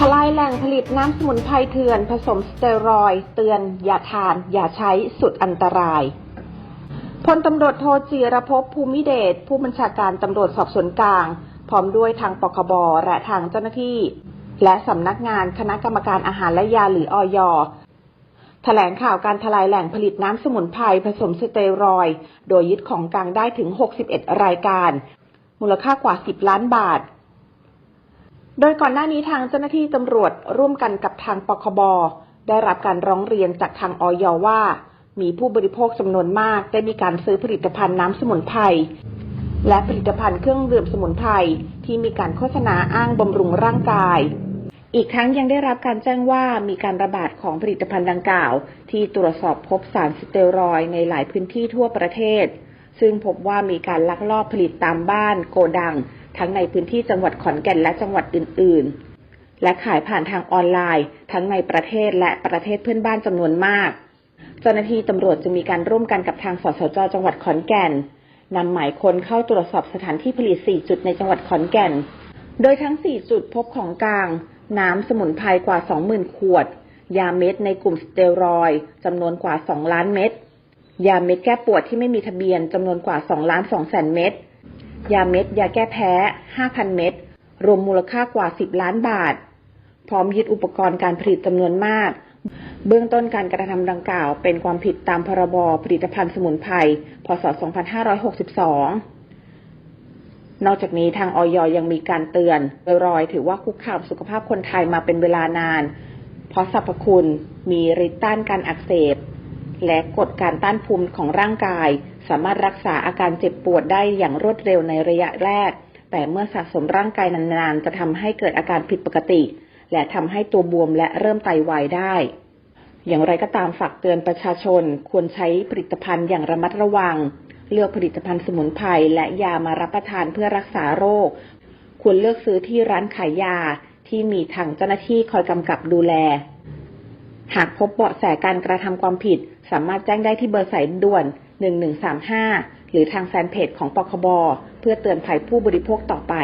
ทลายแหล่งผลิตน้ำสมุนไพรเถื่อน ผสมสเตียรอย เตือน อย่าทาน อย่าใช้สุดอันตรายพลตำรวจโทจีรภพภูมิเดช ผู้บัญชาการตำรวจสอบสวนกลาง พร้อมด้วยทางปคบและทางเจ้าหน้าที่ และสำนักงานคณะกรรมการอาหารและยาหรืออย แถลงข่าวการทลายแหล่งผลิตน้ำสมุนไพรผสมสเตียรอย โดยยึดของกลางได้ถึง 61 รายการ มูลค่ากว่า 10 ล้านบาท โดยก่อนหน้านี้ทางเจ้าหน้าที่ตำรวจร่วมกันกับทางปคบ ได้รับการร้องเรียนจากทางออยว่า มีผู้บริโภคจำนวนมากได้มีการซื้อผลิตภัณฑ์น้ำสมุนไพรและผลิตภัณฑ์เครื่องดื่มสมุนไพรที่มีการโฆษณาอ้างบำรุงร่างกาย อีกทั้งยังได้รับการแจ้งว่ามีการระบาดของผลิตภัณฑ์ดังกล่าว ที่ตรวจสอบพบสารสเตียรอยในหลายพื้นที่ทั่วประเทศ ซึ่งพบว่ามีการลักลอบผลิตตามบ้านโกดัง ทั้งในพื้นที่จังหวัดขอนแก่นและจังหวัดอื่น ๆ และขายผ่านทางออนไลน์ ทั้งในประเทศและประเทศเพื่อนบ้านจำนวนมาก เจ้าหน้าที่ตำรวจจะมีการร่วมกันกับทางสสจจังหวัดขอนแก่นนำหมายค้นเข้าตรวจสอบสถานที่ผลิต 4 จุดในจังหวัดขอนแก่น โดยทั้ง 4 จุดพบของกลาง น้ำสมุนไพรกว่า 20,000 ขวด ยาเม็ดในกลุ่มสเตียรอยด์จำนวนกว่า 2 ล้านเม็ด ยาเม็ดแก้ปวดที่ไม่มีทะเบียนจำนวนกว่า 2 ล้าน2แสนเม็ด ยาเม็ด ยาแก้แพ้ 5,000 เม็ด รวมมูลค่ากว่า 10 ล้านบาท พร้อมยึดอุปกรณ์การผลิตจำนวนมาก เบื้องต้นการกระทำดังกล่าว เป็นความผิดตามพรบผลิตภัณฑ์สมุนไพร พศ 2562 นอกจากนี้ทางออยยังมีการเตือนโดยรอยถือว่าคุกคามสุขภาพคนไทยมาเป็นเวลานาน เพราะสรรพคุณมีฤทธิ์ต้านการอักเสบ และกดการต้านภูมิของร่างกาย สามารถรักษาอาการเจ็บปวดได้อย่างรวดเร็วในระยะแรก แต่เมื่อสะสมร่างกายนานๆ จะทำให้เกิดอาการผิดปกติ และทำให้ตัวบวมและเริ่มไตวายได้ อย่างไรก็ตามฝากเตือนประชาชน ควรใช้ผลิตภัณฑ์อย่างระมัดระวัง เลือกผลิตภัณฑ์สมุนไพรและยามารับประทานเพื่อรักษาโรค ควรเลือกซื้อที่ร้านขายยาที่มีทางเจ้าหน้าที่คอยกำกับดูแล หากพบเบาะแสการกระทำความผิด สามารถแจ้งได้ที่เบอร์สายด่วน 1135 หรือทางแฟนเพจของปคบ เพื่อเตือนภัยผู้บริโภคต่อไป